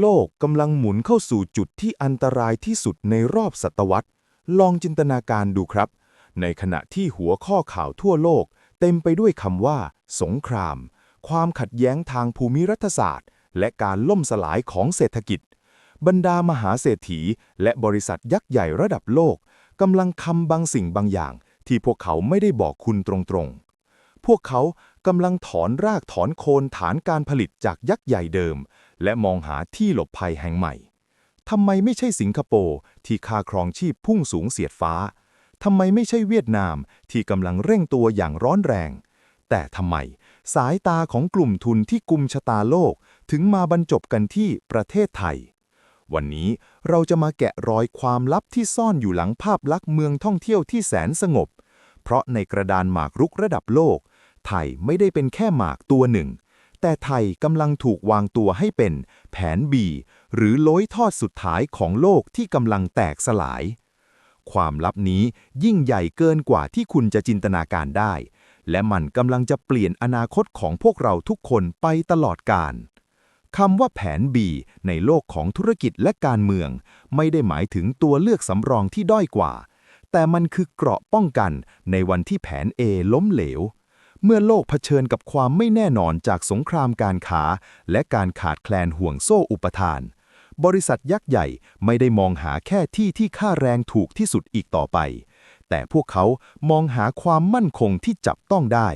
โลกกำลังหมุนเข้าสู่จุดที่อันตรายที่สุดในรอบศตวรรษ ลองจินตนาการดูครับ ในขณะที่หัวข้อข่าวทั่วโลก เต็มไปด้วยคำว่า สงคราม ความขัดแย้งทางภูมิรัฐศาสตร์ และการล่มสลายของเศรษฐกิจ บรรดามหาเศรษฐี และบริษัทยักษ์ใหญ่ระดับโลกกำลังคำบางสิ่งบางอย่าง ที่พวกเขาไม่ได้บอกคุณตรงๆ พวกเขากำลังถอนรากถอนโคนฐานการผลิตจากยักษ์ใหญ่เดิม และมองหาที่หลบภัยแห่งใหม่ ทำไมไม่ใช่สิงคโปร์ที่ค่าครองชีพพุ่งสูงเสียดฟ้า ทำไมไม่ใช่เวียดนามที่กำลังเร่งตัวอย่างร้อนแรง แต่ทำไมสายตาของกลุ่มทุนที่กุมชะตาโลกถึงมาบรรจบกันที่ประเทศไทย วันนี้เราจะมาแกะรอยความลับที่ซ่อนอยู่หลังภาพลักษณ์เมืองท่องเที่ยวที่แสนสงบ เพราะในกระดานหมากรุกระดับโลก ไทยไม่ได้เป็นแค่หมากตัวหนึ่ง แต่ไทยกำลังถูกวางตัวให้เป็น แผน B หรือลอยทอดสุดท้ายของโลกที่กำลังแตกสลาย ความลับนี้ยิ่งใหญ่เกินกว่าที่คุณจะจินตนาการได้ และมันกำลังจะเปลี่ยนอนาคตของพวกเราทุกคนไปตลอดกาลคำว่าแผน B ในโลกของธุรกิจและการเมือง ไม่ได้หมายถึงตัวเลือกสำรองที่ด้อยกว่า แต่มันคือเกราะป้องกันในวันที่แผน A ล้มเหลว เมื่อโลกเผชิญกับความไม่แน่นอนจากสงครามการค้า และการขาดแคลนห่วงโซ่อุปทาน บริษัทยักษ์ใหญ่ไม่ได้มองหาแค่ที่ที่ค่าแรงถูกที่สุดอีกต่อไป แต่พวกเขามองหาความมั่นคงที่จับต้องได้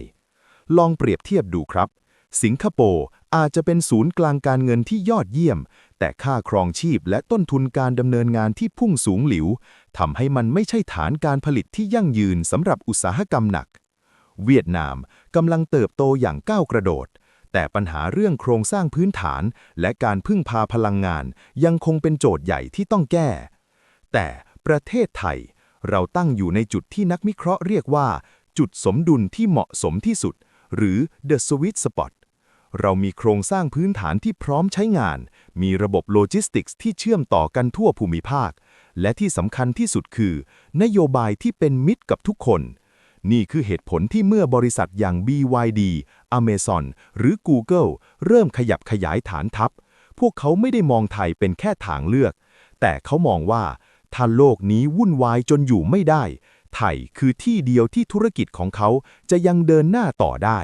ลองเปรียบเทียบดูครับ สิงคโปร์อาจจะเป็นศูนย์กลางการเงินที่ยอดเยี่ยม แต่ค่าครองชีพและต้นทุนการดำเนินงานที่พุ่งสูงหลิวทำให้มันไม่ใช่ฐานการผลิตที่ยั่งยืนสำหรับอุตสาหกรรมหนัก เวียดนามกำลังเติบโตอย่างก้าวกระโดด แต่ปัญหาเรื่องโครงสร้างพื้นฐาน และการพึ่งพาพลังงานยังคงเป็นโจทย์ใหญ่ที่ต้องแก้ แต่ประเทศไทย เราตั้งอยู่ในจุดที่นักวิเคราะห์เรียกว่า จุดสมดุลที่เหมาะสมที่สุด หรือ the sweet spot เรามีโครงสร้างพื้นฐานที่พร้อมใช้งาน มีระบบโลจิสติกส์ที่เชื่อมต่อกันทั่วภูมิภาค และที่สำคัญที่สุดคือ นโยบายที่เป็นมิตรกับทุกคน นี่คือเหตุผลที่เมื่อบริษัทอย่าง BYD Amazon หรือ Google เริ่มขยับขยายฐานทัพ พวกเขาไม่ได้มองไทยเป็นแค่ทางเลือก แต่เขามองว่าถ้าโลกนี้วุ่นวายจนอยู่ไม่ได้ ไทยคือที่เดียวที่ธุรกิจของเขาจะยังเดินหน้าต่อได้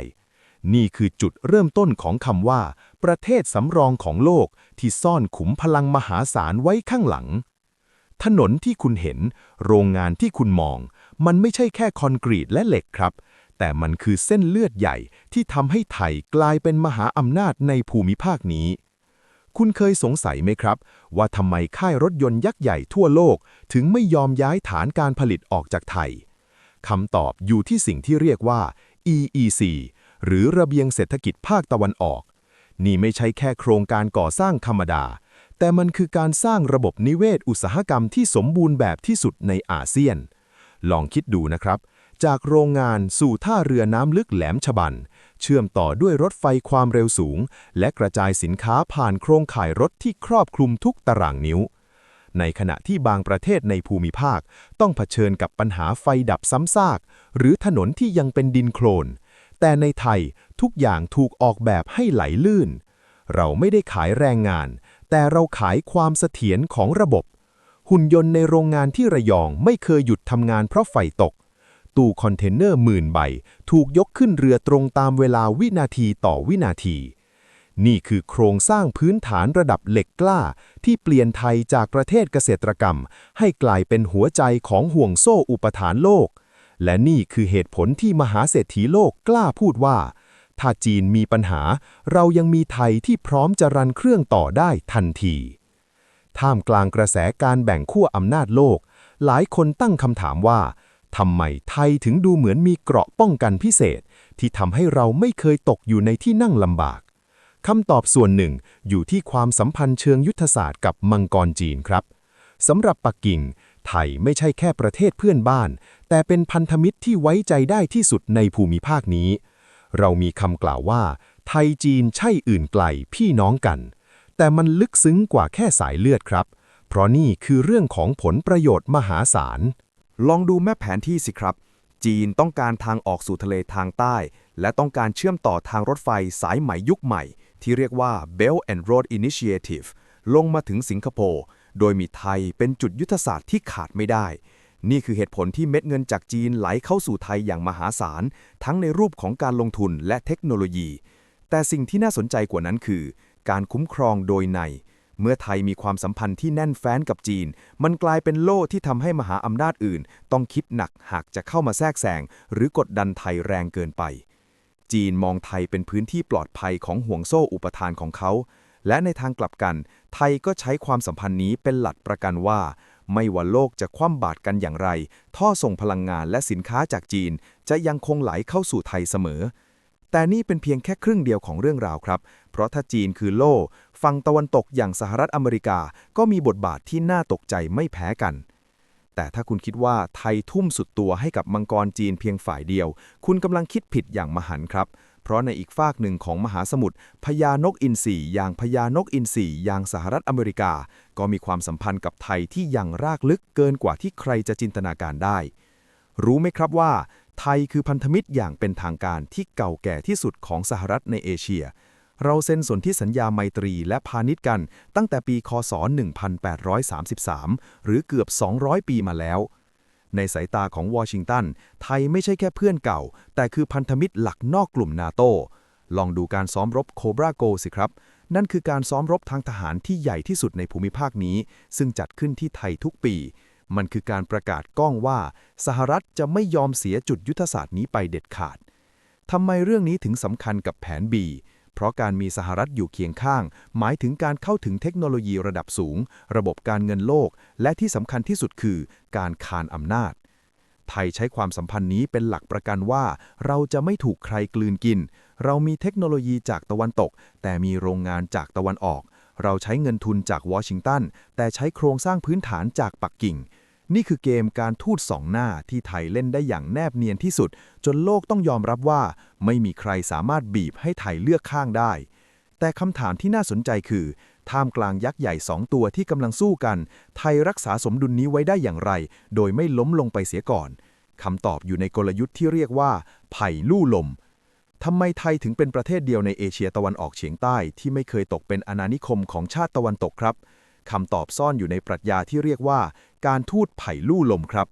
นี่คือจุดเริ่มต้นของคำว่า ประเทศสำรองของโลกที่ซ่อนขุมพลังมหาศาลไว้ข้างหลัง ถนนที่คุณเห็น โรงงานที่คุณมอง มันไม่ใช่แค่คอนกรีตและเหล็กครับ แต่มันคือเส้นเลือดใหญ่ที่ทำให้ไทยกลายเป็นมหาอำนาจในภูมิภาคนี้ คุณเคยสงสัยไหมครับ ว่าทำไมค่ายรถยนต์ยักษ์ใหญ่ทั่วโลก ถึงไม่ยอมย้ายฐานการผลิตออกจากไทยคำตอบอยู่ที่สิ่งที่เรียกว่า EEC หรือระเบียงเศรษฐกิจภาคตะวันออก นี่ไม่ใช่แค่โครงการก่อสร้างธรรมดา แต่มันคือการสร้างระบบนิเวศอุตสาหกรรมที่สมบูรณ์แบบที่สุดในอาเซียน ลองคิดดูนะครับ จากโรงงานสู่ท่าเรือน้ำลึกแหลมฉบัน เชื่อมต่อด้วยรถไฟความเร็วสูง และกระจายสินค้าผ่านโครงข่ายรถที่ครอบคลุมทุกตารางนิ้ว ในขณะที่บางประเทศในภูมิภาค ต้องเผชิญกับปัญหาไฟดับซ้ำซาก หรือถนนที่ยังเป็นดินโคลน แต่ในไทยทุกอย่างถูกออกแบบให้ไหลลื่น เราไม่ได้ขายแรงงาน แต่เราขายความเสถียรของระบบ หุ่นยนต์ในโรงงานที่ระยองไม่เคยหยุดทำงานเพราะไฟตก ตู้คอนเทนเนอร์หมื่นใบ ถูกยกขึ้นเรือตรงตามเวลาวินาทีต่อวินาที นี่คือโครงสร้างพื้นฐานระดับเหล็กกล้า ที่เปลี่ยนไทยจากประเทศเกษตรกรรม ให้กลายเป็นหัวใจของห่วงโซ่อุปทานโลก และนี่คือเหตุผลที่มหาเศรษฐีโลกกล้าพูดว่า ถ้าจีนมีปัญหา เรายังมีไทยที่พร้อมจะรันเครื่องต่อได้ทันที ท่ามกลางกระแสการแบ่งขั้วอำนาจโลก หลายคนตั้งคำถามว่าทำไมไทยถึงดูเหมือนมีเกราะป้องกันพิเศษ ที่ทำให้เราไม่เคยตกอยู่ในที่นั่งลำบากคำตอบส่วนหนึ่งอยู่ที่ความสัมพันธ์เชิงยุทธศาสตร์กับมังกรจีนครับสำหรับปักกิ่ง ไทยไม่ใช่แค่ประเทศเพื่อนบ้าน แต่เป็นพันธมิตรที่ไว้ใจได้ที่สุดในภูมิภาคนี้ เรามีคำกล่าวว่า ไทยจีนใช่อื่นไกลพี่น้องกัน แต่มันลึกซึ้งกว่าแค่สายเลือดครับ เพราะนี่คือเรื่องของผลประโยชน์มหาศาล ลองดูแม่แผนที่สิครับ จีนต้องการทางออกสู่ทะเลทางใต้ และต้องการเชื่อมต่อทางรถไฟสายใหม่ยุคใหม่ ที่เรียกว่า Belt and Road Initiative ลงมาถึงสิงคโปร์ โดยมีไทยเป็นจุดยุทธศาสตร์ที่ขาดไม่ได้ นี่คือเหตุผลที่เม็ดเงินจากจีนไหลเข้าสู่ไทยอย่างมหาศาล ทั้งในรูปของการลงทุนและเทคโนโลยี แต่สิ่งที่น่าสนใจกว่านั้นคือ การคุ้มครองโดยใน เมื่อไทยมีความสัมพันธ์ที่แน่นแฟ้นกับจีน มันกลายเป็นโล่ที่ทำให้มหาอำนาจอื่น ต้องคิดหนักหากจะเข้ามาแทรกแซงหรือกดดันไทยแรงเกินไป จีนมองไทยเป็นพื้นที่ปลอดภัยของห่วงโซ่อุปทานของเขา และในทางกลับกัน ไทยก็ใช้ความสัมพันธ์นี้เป็นหลักประกันว่า ไม่ว่าโลกจะคว่ำบาตรกันอย่างไร ท่อส่งพลังงานและสินค้าจากจีน จะยังคงไหลเข้าสู่ไทยเสมอ แต่นี่เป็นเพียงแค่ครึ่งเดียวของเรื่องราวครับ เพราะถ้าจีนคือโล่ฝั่งตะวันตกอย่างสหรัฐอเมริกาก็มีบทบาทที่น่าตกใจไม่แพ้กัน แต่ถ้าคุณคิดว่าไทยทุ่มสุดตัวให้กับมังกรจีนเพียงฝ่ายเดียว คุณกำลังคิดผิดอย่างมหันครับ เพราะในอีกฝากหนึ่งของมหาสมุทรพญานกอินทรีอย่างพญานกอินทรีอย่างสหรัฐอเมริกา ก็มีความสัมพันธ์กับไทยที่ยังรากลึกเกินกว่าที่ใครจะจินตนาการได้ รู้ไหมครับว่า ไทยคือพันธมิตรอย่างเป็นทางการที่เก่าแก่ที่สุดของสหรัฐในเอเชีย เราเซ็นสนธิสัญญาไมตรีและพาณิชย์กันตั้งแต่ปี คศ 1833 หรือเกือบ 200 ปีมาแล้ว ในสายตาของวอชิงตัน ไทยไม่ใช่แค่เพื่อนเก่า แต่คือพันธมิตรหลักนอกกลุ่มนาโต ลองดูการซ้อมรบโคบราโกสิครับ นั่นคือการซ้อมรบทางทหารที่ใหญ่ที่สุดในภูมิภาคนี้ ซึ่งจัดขึ้นที่ไทยทุกปี มันคือการประกาศก้องว่า สหรัฐจะไม่ยอมเสียจุดยุทธศาสตร์นี้ไปเด็ดขาดทำไมเรื่องนี้ถึงสำคัญกับแผน B เพราะการมีสหรัฐอยู่เคียงข้าง หมายถึงการเข้าถึงเทคโนโลยีระดับสูง ระบบการเงินโลก และที่สำคัญที่สุดคือ การคานอำนาจ ไทยใช้ความสัมพันธ์นี้เป็นหลักประกันว่า เราจะไม่ถูกใครกลืนกิน เรามีเทคโนโลยีจากตะวันตก แต่มีโรงงานจากตะวันออก เราใช้เงินทุนจากวอชิงตันแต่ใช้โครงสร้างพื้นฐานจากปักกิ่ง นี่คือเกมการทูตสองหน้าที่ไทยเล่นได้อย่างแนบเนียนที่สุด จนโลกต้องยอมรับว่า ไม่มีใครสามารถบีบให้ไทยเลือกข้างได้ แต่คำถามที่น่าสนใจคือ ท่ามกลางยักษ์ใหญ่สองตัวที่กำลังสู้กัน ไทยรักษาสมดุลนี้ไว้ได้อย่างไร โดยไม่ล้มลงไปเสียก่อนคำตอบอยู่ในกลยุทธ์ที่เรียกว่า ไผ่ลู่ลมทำไมไทยถึงเป็นประเทศเดียวในเอเชียตะวันออกเฉียงใต้ที่ไม่เคยตกเป็นอาณานิคมของชาติตะวันตกครับคำตอบซ่อนอยู่ในปรัชญาที่เรียกว่า การทูตไผ่ลู่ลมครับ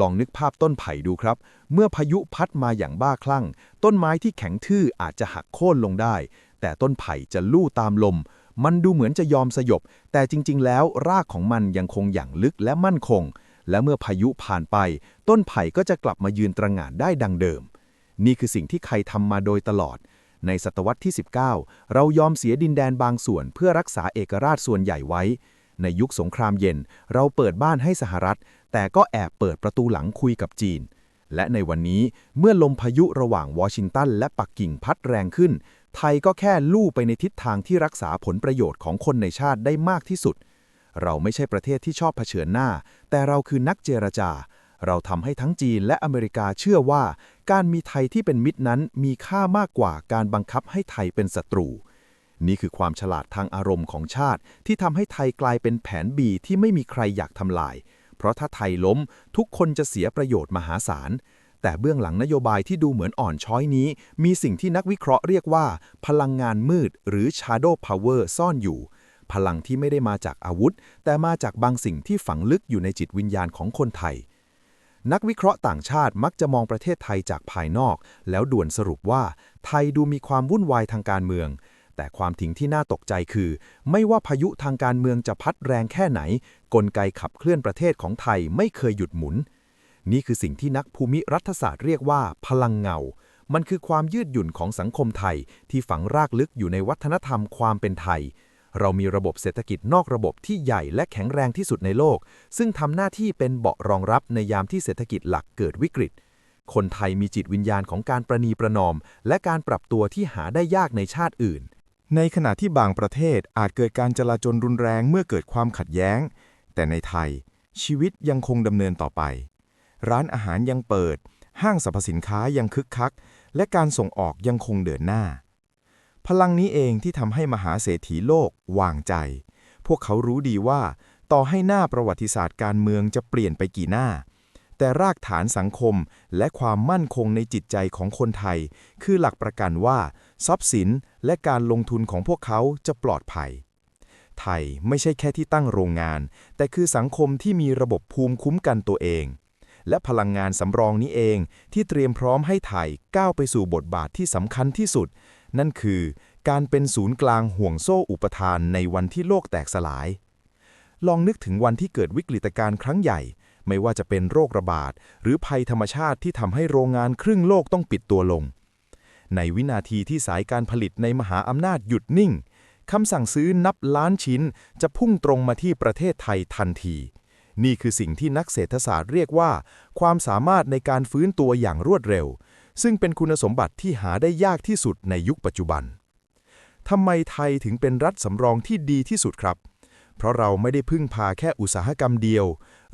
ลองนึกภาพต้นไผ่ดูครับ เมื่อพายุพัดมาอย่างบ้าคลั่ง ต้นไม้ที่แข็งทื่ออาจจะหักโค่นลงได้ แต่ต้นไผ่จะลู่ตามลม มันดูเหมือนจะยอมสยบ แต่จริง ๆ แล้วรากของมันยังคงอย่างลึกและมั่นคง และเมื่อพายุผ่านไป ต้นไผ่ก็จะกลับมายืนตระหง่านได้ดังเดิม นี่คือสิ่งที่ใครทำมาโดยตลอดในศตวรรษที่ 19 เรายอมเสียดินแดนบางส่วนเพื่อรักษาเอกราชส่วนใหญ่ไว้ ในยุคสงครามเย็น เราเปิดบ้านให้สหรัฐ แต่ก็แอบเปิดประตูหลังคุยกับจีน และในวันนี้เมื่อลมพายุระหว่างวอชิงตันและปักกิ่งพัดแรงขึ้น ไทยก็แค่ลู่ไปในทิศทางที่รักษาผลประโยชน์ของคนในชาติได้มากที่สุด เราไม่ใช่ประเทศที่ชอบเผชิญหน้า แต่เราคือนักเจรจา เราทำให้ทั้งจีนและอเมริกาเชื่อว่า การมีไทยที่เป็นมิตรนั้นมีค่ามากกว่าการบังคับให้ไทยเป็นศัตรู นี่คือความฉลาดทางอารมณ์ของชาติ ที่ทำให้ไทยกลายเป็นแผนบีที่ไม่มีใครอยากทำลาย เพราะถ้าไทยล้มทุกคนจะเสียประโยชน์มหาศาล แต่เบื้องหลังนโยบายที่ดูเหมือนอ่อนช้อยนี้ มีสิ่งที่นักวิเคราะห์เรียกว่า พลังงานมืด หรือ shadow power ซ่อนอยู่ พลังที่ไม่ได้มาจากอาวุธ แต่มาจากบางสิ่งที่ฝังลึกอยู่ในจิตวิญญาณของคนไทยนักวิเคราะห์ต่างชาติมักจะมองประเทศไทยจากภายนอก แล้วด่วนสรุปว่า ไทยดูมีความวุ่นวายทางการเมือง แต่ความทิ้งที่น่าตกใจคือ ไม่ว่าพายุทางการเมืองจะพัดแรงแค่ไหน กลไกขับเคลื่อนประเทศของไทยไม่เคยหยุดหมุน นี่คือสิ่งที่นักภูมิรัฐศาสตร์เรียกว่า พลังเงา มันคือความยืดหยุ่นของสังคมไทย ที่ฝังรากลึกอยู่ในวัฒนธรรมความเป็นไทย เรามีระบบเศรษฐกิจนอกระบบที่ใหญ่และแข็งแรงที่สุดในโลก ซึ่งทำหน้าที่เป็นเบาะรองรับในยามที่เศรษฐกิจหลักเกิดวิกฤตคนไทยมีจิตวิญญาณของการประนีประนอม และการปรับตัวที่หาได้ยากในชาติอื่น ในขณะที่บางประเทศอาจเกิดการจลาจลรุนแรงเมื่อเกิดความขัดแย้ง แต่ในไทย ชีวิตยังคงดำเนินต่อไป ร้านอาหารยังเปิด ห้างสรรพสินค้ายังคึกคัก และการส่งออกยังคงเดินหน้า พลังนี้เองที่ทำให้มหาเศรษฐีโลกวางใจ พวกเขารู้ดีว่า ต่อให้หน้าประวัติศาสตร์การเมืองจะเปลี่ยนไปกี่หน้า แต่รากฐานสังคมและความมั่นคงในจิตใจของคนไทย คือหลักประกันว่า ทรัพย์สินและการลงทุนของพวกเขาจะปลอดภัย ไทยไม่ใช่แค่ที่ตั้งโรงงาน แต่คือสังคมที่มีระบบภูมิคุ้มกันตัวเอง และพลังงานสำรองนี้เองที่เตรียมพร้อมให้ไทยก้าวไปสู่บทบาทที่สำคัญที่สุด นั่นคือการเป็นศูนย์กลางห่วงโซ่อุปทานในวันที่โลกแตกสลาย ลองนึกถึงวันที่เกิดวิกฤตการณ์ครั้งใหญ่ ไม่ว่าจะเป็นโรคระบาด หรือภัยธรรมชาติที่ทำให้โรงงานครึ่งโลกต้องปิดตัวลง ในวินาทีที่สายการผลิตในมหาอำนาจหยุดนิ่งคำสั่งซื้อนับล้านชิ้นจะพุ่งตรงมาที่ประเทศไทยทันที นี่คือสิ่งที่นักเศรษฐศาสตร์เรียกว่า ความสามารถในการฟื้นตัวอย่างรวดเร็ว ซึ่งเป็นคุณสมบัติที่หาได้ยากที่สุดในยุคปัจจุบันทำไมไทยถึงเป็นรัฐสำรองที่ดีที่สุดครับ เพราะเราไม่ได้พึ่งพาแค่อุตสาหกรรมเดียว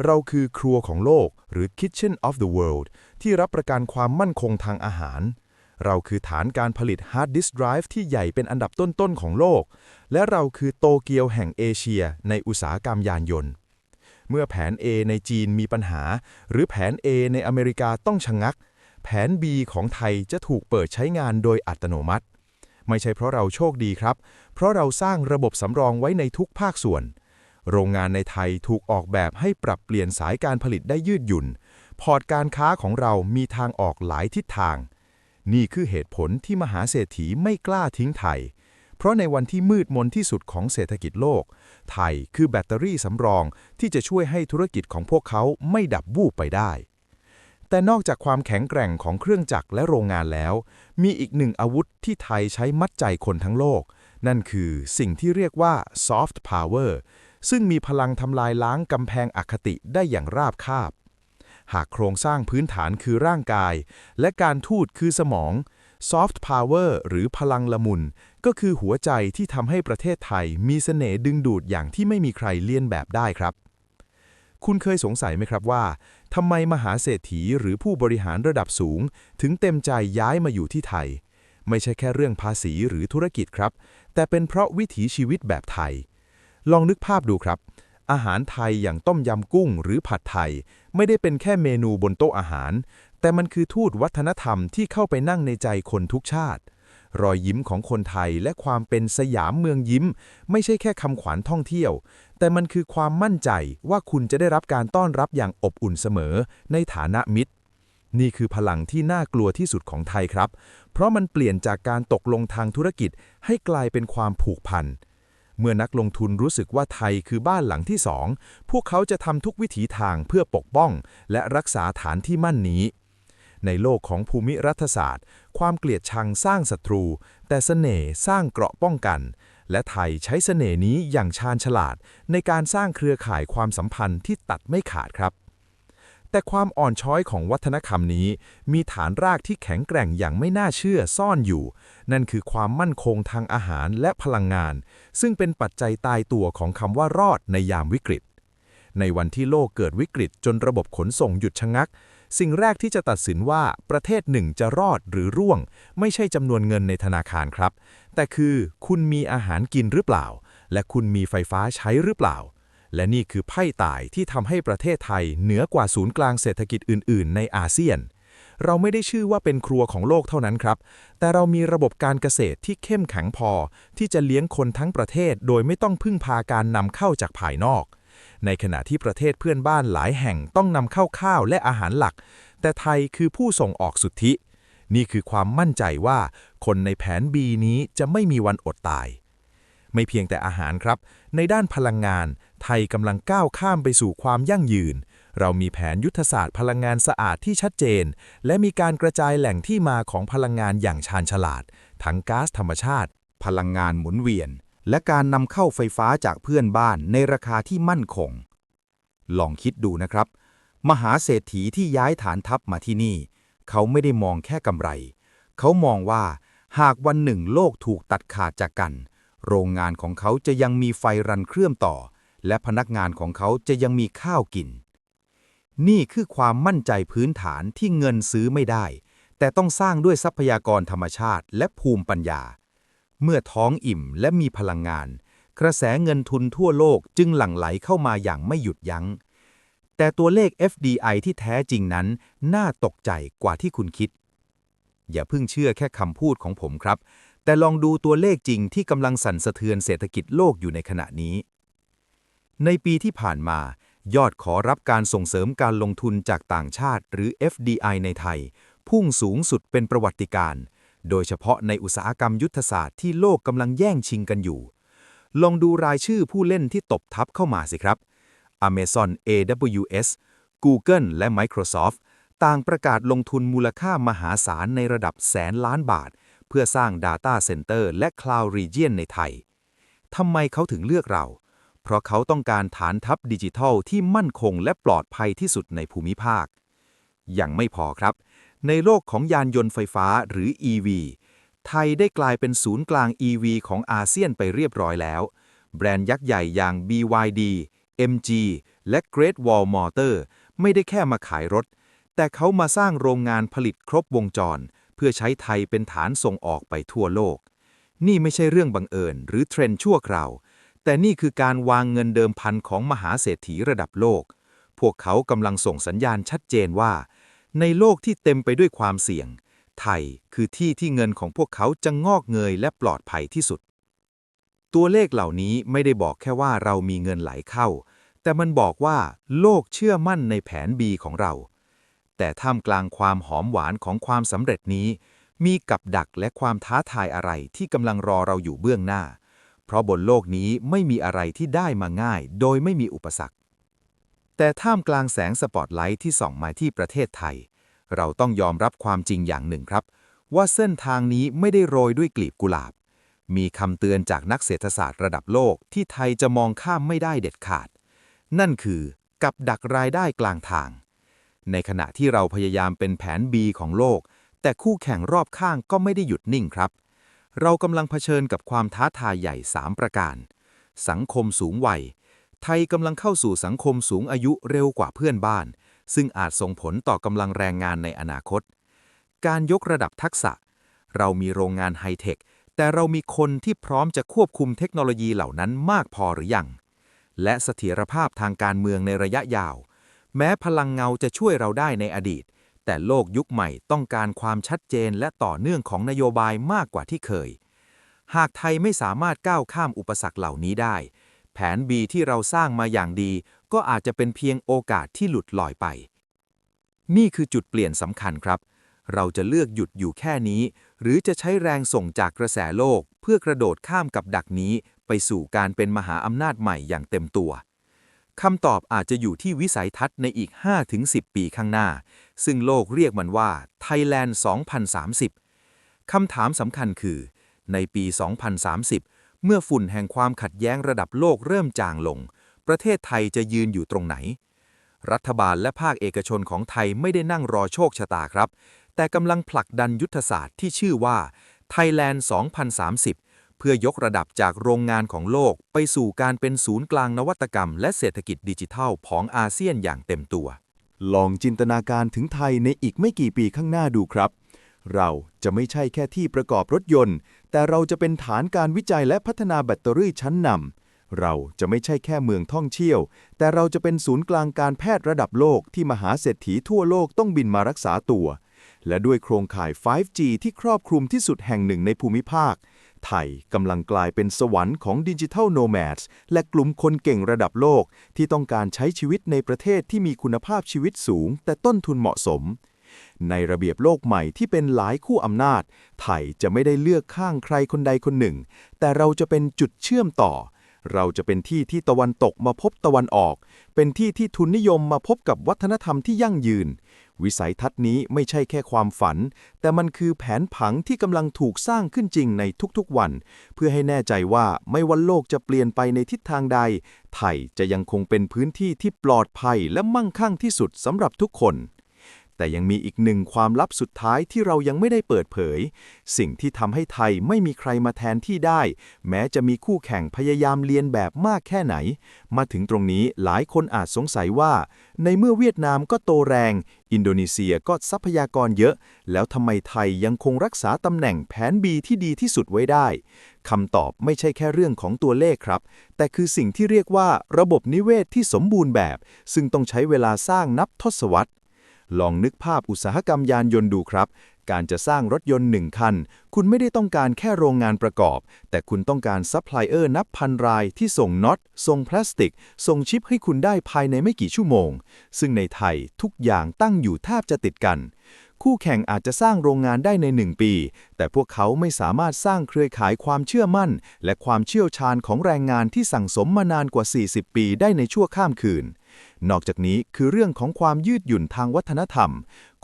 เราคือครัวของโลกหรือ Kitchen of the World ที่รับประกันความมั่นคงทางอาหาร เราคือฐานการผลิตฮาร์ดดิสก์ไดรฟ์ที่ใหญ่เป็นอันดับต้นๆของโลก และเราคือโตเกียวแห่งเอเชีย ในอุตสาหกรรมยานยนต์ เมื่อแผน A ในจีนมีปัญหา หรือแผน A ในอเมริกาต้องชะงัก แผน B ของไทยจะถูกเปิดใช้งานโดยอัตโนมัติ ไม่ใช่เพราะเราโชคดีครับ เพราะเราสร้างระบบสำรองไว้ในทุกภาคส่วน โรงงานในไทยถูกออกแบบให้ปรับเปลี่ยนสายการผลิตได้ยืดหยุ่น พอร์ตการค้าของเรามีทางออกหลายทิศทาง นี่คือเหตุผลที่มหาเศรษฐีไม่กล้าทิ้งไทย เพราะในวันที่มืดมนที่สุดของเศรษฐกิจโลก ไทยคือแบตเตอรี่สำรองที่จะช่วยให้ธุรกิจของพวกเขาไม่ดับวูบไปได้แต่นอกจากความแข็งแกร่งของเครื่องจักรและโรงงานแล้ว มีอีกหนึ่งอาวุธที่ไทยใช้มัดใจคนทั้งโลก นั่นคือสิ่งที่เรียกว่า soft power ซึ่งมีพลังทำลายล้างกำแพงอคติได้อย่างราบคาบ หากโครงสร้างพื้นฐานคือร่างกาย และการทูตคือสมอง soft power หรือพลังละมุน ก็คือหัวใจที่ทำให้ประเทศไทยมีเสน่ห์ดึงดูดอย่างที่ไม่มีใครเลียนแบบได้ครับ คุณเคยสงสัยไหมครับว่าทำไมมหาเศรษฐีหรือผู้บริหารระดับสูง ถึงเต็มใจย้ายมาอยู่ที่ไทย ไม่ใช่แค่เรื่องภาษีหรือธุรกิจครับ แต่เป็นเพราะวิถีชีวิตแบบไทย ลองนึกภาพดูครับ อาหารไทยอย่างต้มยำกุ้งหรือผัดไทย ไม่ได้เป็นแค่เมนูบนโต๊ะอาหาร แต่มันคือทูตวัฒนธรรมที่เข้าไปนั่งในใจคนทุกชาติ รอยยิ้มของคนไทยและความเป็นสยามเมืองยิ้ม ไม่ใช่แค่คำขวัญท่องเที่ยว แต่มันคือความมั่นใจว่าคุณจะได้รับการต้อนรับอย่างอบอุ่นเสมอ ในฐานะมิตรนี่คือพลังที่น่ากลัวที่สุดของไทยครับ เพราะมันเปลี่ยนจากการตกลงทางธุรกิจให้กลายเป็นความผูกพัน เมื่อนักลงทุนรู้สึกว่าไทยคือบ้านหลังที่สองพวกเขาจะทำทุกวิถีทางเพื่อปกป้อง และรักษาฐานที่มั่นนี้ ในโลกของภูมิรัฐศาสตร์ ความเกลียดชังสร้างศัตรู แต่เสน่ห์สร้างเกราะป้องกัน และไทยใช้เสน่ห์นี้อย่างชาญฉลาด ในการสร้างเครือข่ายความสัมพันธ์ที่ตัดไม่ขาดครับ แต่ความอ่อนช้อยของวัฒนธรรมนี้ มีฐานรากที่แข็งแกร่งอย่างไม่น่าเชื่อซ่อนอยู่ นั่นคือความมั่นคงทางอาหารและพลังงาน ซึ่งเป็นปัจจัยตายตัวของคำว่ารอดในยามวิกฤต ในวันที่โลกเกิดวิกฤตจนระบบขนส่งหยุดชะงัก สิ่งแรกที่จะตัดสินว่าประเทศหนึ่งจะรอดหรือร่วง ไม่ใช่จำนวนเงินในธนาคารครับ แต่คือคุณมีอาหารกินหรือเปล่า และคุณมีไฟฟ้าใช้หรือเปล่า และนี่คือไพ่ตายที่ทำให้ประเทศไทยเหนือกว่าศูนย์กลางเศรษฐกิจอื่น ๆ ในอาเซียน เราไม่ได้ชื่อว่าเป็นครัวของโลกเท่านั้นครับ แต่เรามีระบบการเกษตรที่เข้มแข็งพอ ที่จะเลี้ยงคนทั้งประเทศ โดยไม่ต้องพึ่งพาการนำเข้าจากภายนอก ในขณะที่ประเทศเพื่อนบ้านหลายแห่งต้องนำเข้าข้าวและอาหารหลัก แต่ไทยคือผู้ส่งออกสุทธิ นี่คือความมั่นใจว่าคนในแผน B นี้จะไม่มีวันอดตาย ไม่เพียงแต่อาหารครับ ในด้านพลังงาน ไทยกำลังก้าวข้ามไปสู่ความยั่งยืน เรามีแผนยุทธศาสตร์พลังงานสะอาดที่ชัดเจน และมีการกระจายแหล่งที่มาของพลังงานอย่างชาญฉลาด ทั้งก๊าซธรรมชาติ พลังงานหมุนเวียน และการนำเข้าไฟฟ้าจากเพื่อนบ้านในราคาที่มั่นคง ลองคิดดูนะครับ มหาเศรษฐีที่ย้ายฐานทัพมาที่นี่ เขาไม่ได้มองแค่กำไร เขามองว่าหากวันหนึ่งโลกถูกตัดขาดจากกัน โรงงานของเขาจะยังมีไฟรันเครื่องต่อ และพนักงานของเขาจะยังมีข้าวกิน นี่คือความมั่นใจพื้นฐานที่เงินซื้อไม่ได้ แต่ต้องสร้างด้วยทรัพยากรธรรมชาติและภูมิปัญญา เมื่อท้องอิ่มและมีพลังงาน กระแสเงินทุนทั่วโลกจึงหลั่งไหลเข้ามาอย่างไม่หยุดยัง้ง แต่ตัวเลข FDI ที่แท้จริงนั้น น่าตกใจกว่าที่คุณคิด อย่าเพิ่งเชื่อแค่คำพูดของผมครับแต่ลองดูตัวเลขจริงที่กำลังสั่นสะเทือนเศรษฐกิจโลกอยู่ในขณะนี้ ในปีที่ผ่านมา ยอดขอรับการส่งเสริมการลงทุนจากต่างชาติ หรือ FDI ในไทย พุ่งสูงสุดเป็นประวัติการณ์โดยเฉพาะในอุตสาหกรรมยุทธศาสตร์ที่โลกกำลังแย่งชิงกันอยู่ ลองดูรายชื่อผู้เล่นที่ตบทับเข้ามาสิครับ Amazon AWS Google และ Microsoft ต่างประกาศลงทุนมูลค่ามหาศาลในระดับแสนล้านบาท เพื่อสร้าง Data Center และ Cloud Region ในไทย ทำไมเขาถึงเลือกเรา เพราะเขาต้องการฐานทัพดิจิทัลที่มั่นคงและปลอดภัยที่สุดในภูมิภาค ยังไม่พอครับ ในโลกของยานยนต์ไฟฟ้าหรือ EV ไทยได้กลายเป็นศูนย์กลาง EV ของอาเซียนไปเรียบร้อยแล้ว แบรนด์ยักษ์ใหญ่อย่าง BYD MG และ Great Wall Motor ไม่ได้แค่มาขายรถ แต่เขามาสร้างโรงงานผลิตครบวงจร เพื่อใช้ไทยเป็นฐานส่งออกไปทั่วโลก นี่ไม่ใช่เรื่องบังเอิญหรือเทรนด์ชั่วคราว แต่นี่คือการวางเงินเดิมพันของมหาเศรษฐีระดับโลก พวกเขากำลังส่งสัญญาณชัดเจนว่า ในโลกที่เต็มไปด้วยความเสี่ยง ไทยคือที่ที่เงินของพวกเขาจะงอกเงยและปลอดภัยที่สุด ตัวเลขเหล่านี้ไม่ได้บอกแค่ว่าเรามีเงินไหลเข้า แต่มันบอกว่าโลกเชื่อมั่นในแผน B ของเรา แต่ท่ามกลางความหอมหวานของความสำเร็จนี้ มีกับดักและความท้าทายอะไรที่กำลังรอเราอยู่เบื้องหน้า เพราะบนโลกนี้ไม่มีอะไรที่ได้มาง่าย โดยไม่มีอุปสรรค แต่ท่ามกลางแสงสปอตไลท์ที่ส่องมาที่ประเทศไทย เราต้องยอมรับความจริงอย่างหนึ่งครับ ว่าเส้นทางนี้ไม่ได้โรยด้วยกลีบกุหลาบ มีคำเตือนจากนักเศรษฐศาสตร์ระดับโลกที่ไทยจะมองข้ามไม่ได้เด็ดขาด นั่นคือกับดักรายได้กลางทาง ในขณะที่เราพยายามเป็นแผน B ของโลก แต่คู่แข่งรอบข้างก็ไม่ได้หยุดนิ่งครับ เรากำลังเผชิญกับความท้าทายใหญ่ 3 ประการ สังคมสูงวัย ไทยกำลังเข้าสู่สังคมสูงอายุเร็วกว่าเพื่อนบ้าน ซึ่งอาจส่งผลต่อกำลังแรงงานในอนาคต การยกระดับทักษะ เรามีโรงงานไฮเทค แต่เรามีคนที่พร้อมจะควบคุมเทคโนโลยีเหล่านั้นมากพอหรือยัง และเสถียรภาพทางการเมืองในระยะยาว แม้พลังเงาจะช่วยเราได้ในอดีต แต่โลกยุคใหม่ต้องการความชัดเจนและต่อเนื่องของนโยบายมากกว่าที่เคย หากไทยไม่สามารถก้าวข้ามอุปสรรคเหล่านี้ได้ แผน B ที่เราสร้างมาอย่างดี ก็อาจจะเป็นเพียงโอกาสที่หลุดลอยไป นี่คือจุดเปลี่ยนสำคัญครับ เราจะเลือกหยุดอยู่แค่นี้ หรือจะใช้แรงส่งจากกระแสโลก เพื่อกระโดดข้ามกับดักนี้ ไปสู่การเป็นมหาอำนาจใหม่อย่างเต็มตัว คำตอบอาจจะอยู่ที่วิสัยทัศน์ในอีก 5-10 ปีข้างหน้า ซึ่งโลกเรียกมันว่า Thailand 2030 คำถามสำคัญคือ ในปี 2030 เมื่อฝุ่นแห่งความขัดแย้งระดับโลกเริ่มจางลง ประเทศไทยจะยืนอยู่ตรงไหน รัฐบาลและภาคเอกชนของไทยไม่ได้นั่งรอโชคชะตาครับ แต่กำลังผลักดันยุทธศาสตร์ที่ชื่อว่า Thailand 2030 เพื่อยกระดับจากโรงงานของโลกไปสู่การเป็นศูนย์กลางนวัตกรรม และเศรษฐกิจดิจิทัลของอาเซียนอย่างเต็มตัว ลองจินตนาการถึงไทยในอีกไม่กี่ปีข้างหน้าดูครับ เราจะไม่ใช่แค่ที่ประกอบรถยนต์ แต่เราจะเป็นฐานการวิจัยและพัฒนาแบตเตอรี่ชั้นนำเราจะไม่ใช่แค่เมืองท่องเที่ยว แต่เราจะเป็นศูนย์กลางการแพทย์ระดับโลกที่มหาเศรษฐีทั่วโลกต้องบินมารักษาตัว และด้วยโครงข่าย 5G ที่ครอบคลุมที่สุดแห่งหนึ่งในภูมิภาค ไทยกำลังกลายเป็นสวรรค์ของดิจิทัลโนแมดและกลุ่มคนเก่งระดับโลก ที่ต้องการใช้ชีวิตในประเทศที่มีคุณภาพชีวิตสูง แต่ต้นทุนเหมาะสม ในระเบียบโลกใหม่ที่เป็นหลายคู่อำนาจ ไทยจะไม่ได้เลือกข้างใครคนใดคนหนึ่ง แต่เราจะเป็นจุดเชื่อมต่อ เราจะเป็นที่ที่ตะวันตกมาพบตะวันออก เป็นที่ที่ทุนนิยมมาพบกับวัฒนธรรมที่ยั่งยืน วิสัยทัศน์นี้ไม่ใช่แค่ความฝัน แต่มันคือแผนผังที่กำลังถูกสร้างขึ้นจริงในทุกๆวัน เพื่อให้แน่ใจว่าไม่ว่าโลกจะเปลี่ยนไปในทิศทางใด ไทยจะยังคงเป็นพื้นที่ที่ปลอดภัยและมั่งคั่งที่สุดสำหรับทุกคน แต่ยังมีอีกหนึ่งความลับสุดท้ายที่เรายังไม่ได้เปิดเผย สิ่งที่ทำให้ไทยไม่มีใครมาแทนที่ได้ แม้จะมีคู่แข่งพยายามเลียนแบบมากแค่ไหน มาถึงตรงนี้หลายคนอาจสงสัยว่า ในเมื่อเวียดนามก็โตแรง อินโดนีเซียก็ทรัพยากรเยอะ แล้วทำไมไทยยังคงรักษาตำแหน่งแผน B ที่ดีที่สุดไว้ได้คำตอบไม่ใช่แค่เรื่องของตัวเลขครับ แต่คือสิ่งที่เรียกว่าระบบนิเวศที่สมบูรณ์แบบ ซึ่งต้องใช้เวลาสร้างนับทศวรรษ ลองนึกภาพอุตสาหกรรมยานยนต์ดูครับ การจะสร้างรถยนต์หนึ่งคัน คุณไม่ได้ต้องการแค่โรงงานประกอบ แต่คุณต้องการซัพพลายเออร์นับพันรายที่ส่งน็อต ส่งพลาสติก ส่งชิปให้คุณได้ภายในไม่กี่ชั่วโมง ซึ่งในไทยทุกอย่างตั้งอยู่แทบจะติดกันคู่แข่งอาจจะสร้างโรงงานได้ในหนึ่งปี แต่พวกเขาไม่สามารถสร้างเครือข่ายความเชื่อมั่น และความเชี่ยวชาญของแรงงานที่สั่งสมมานานกว่า 40 ปีได้ในชั่วข้ามคืน นอกจากนี้คือเรื่องของความยืดหยุ่นทางวัฒนธรรม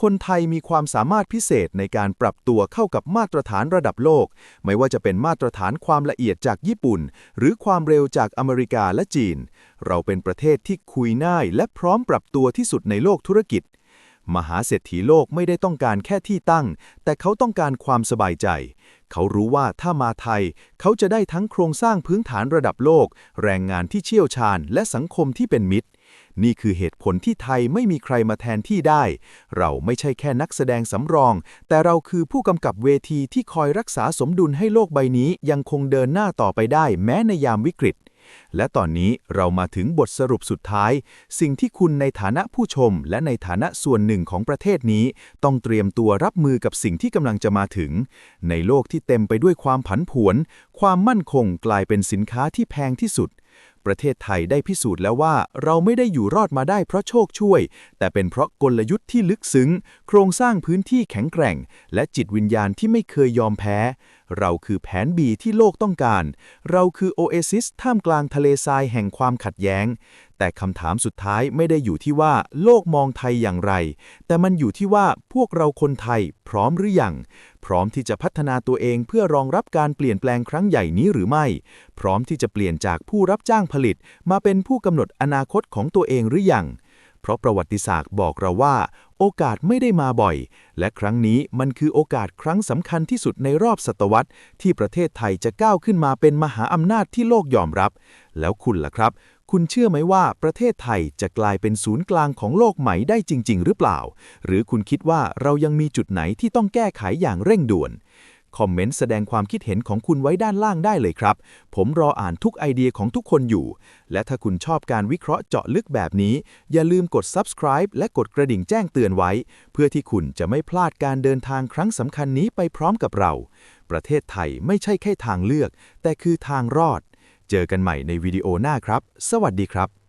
คนไทยมีความสามารถพิเศษในการปรับตัวเข้ากับมาตรฐานระดับโลก ไม่ว่าจะเป็นมาตรฐานความละเอียดจากญี่ปุ่น หรือความเร็วจากอเมริกาและจีน เราเป็นประเทศที่คุยง่าย และพร้อมปรับตัวที่สุดในโลกธุรกิจ มหาเศรษฐีโลกไม่ได้ต้องการแค่ที่ตั้ง แต่เขาต้องการความสบายใจเขารู้ว่าถ้ามาไทย เขาจะได้ทั้งโครงสร้างพื้นฐานระดับโลก แรงงานที่เชี่ยวชาญ และสังคมที่เป็นมิตร นี่คือเหตุผลที่ไทยไม่มีใครมาแทนที่ได้ เราไม่ใช่แค่นักแสดงสำรอง แต่เราคือผู้กำกับเวทีที่คอยรักษาสมดุลให้โลกใบนี้ยังคงเดินหน้าต่อไปได้แม้ในยามวิกฤต และตอนนี้เรามาถึงบทสรุปสุดท้าย สิ่งที่คุณในฐานะผู้ชม และในฐานะส่วนหนึ่งของประเทศนี้ ต้องเตรียมตัวรับมือกับสิ่งที่กำลังจะมาถึง ในโลกที่เต็มไปด้วยความผันผวน ความมั่นคงกลายเป็นสินค้าที่แพงที่สุด ประเทศไทยได้พิสูจน์แล้วว่าเราไม่ได้อยู่รอดมาได้เพราะโชคช่วย แต่เป็นเพราะกลยุทธ์ที่ลึกซึ้ง โครงสร้างพื้นที่แข็งแกร่ง และจิตวิญญาณที่ไม่เคยยอมแพ้ เราคือแผน B ที่โลกต้องการ เราคือโอเอซิสท่ามกลางทะเลทรายแห่งความขัดแย้ง แต่คำถามสุดท้ายไม่ได้อยู่ที่ว่า โลกมองไทยอย่างไร แต่มันอยู่ที่ว่าพวกเราคนไทยพร้อมหรือยัง พร้อมที่จะพัฒนาตัวเองเพื่อรองรับการเปลี่ยนแปลงครั้งใหญ่นี้หรือไม่ พร้อมที่จะเปลี่ยนจากผู้รับจ้างผลิต มาเป็นผู้กำหนดอนาคตของตัวเองหรือยังเพราะประวัติศาสตร์บอกเราว่า โอกาสไม่ได้มาบ่อย และครั้งนี้มันคือโอกาสครั้งสำคัญที่สุดในรอบศตวรรษ ที่ประเทศไทยจะก้าวขึ้นมาเป็นมหาอำนาจที่โลกยอมรับ แล้วคุณล่ะครับ คุณเชื่อไหมว่าประเทศไทยจะกลายเป็นศูนย์กลางของโลกใหม่ได้จริง ๆ หรือเปล่า หรือคุณคิดว่าเรายังมีจุดไหนที่ต้องแก้ไขอย่างเร่งด่วน คอมเมนต์แสดงความคิดเห็นของคุณไว้ด้านล่างได้เลยครับ ผมรออ่านทุกไอเดียของทุกคนอยู่ และถ้าคุณชอบการวิเคราะห์เจาะลึกแบบนี้ อย่าลืมกด subscribe และกดกระดิ่งแจ้งเตือนไว้ เพื่อที่คุณจะไม่พลาดการเดินทางครั้งสำคัญนี้ไปพร้อมกับเรา ประเทศไทยไม่ใช่แค่ทางเลือก แต่คือทางรอด เจอกันใหม่ในวิดีโอหน้าครับ สวัสดีครับ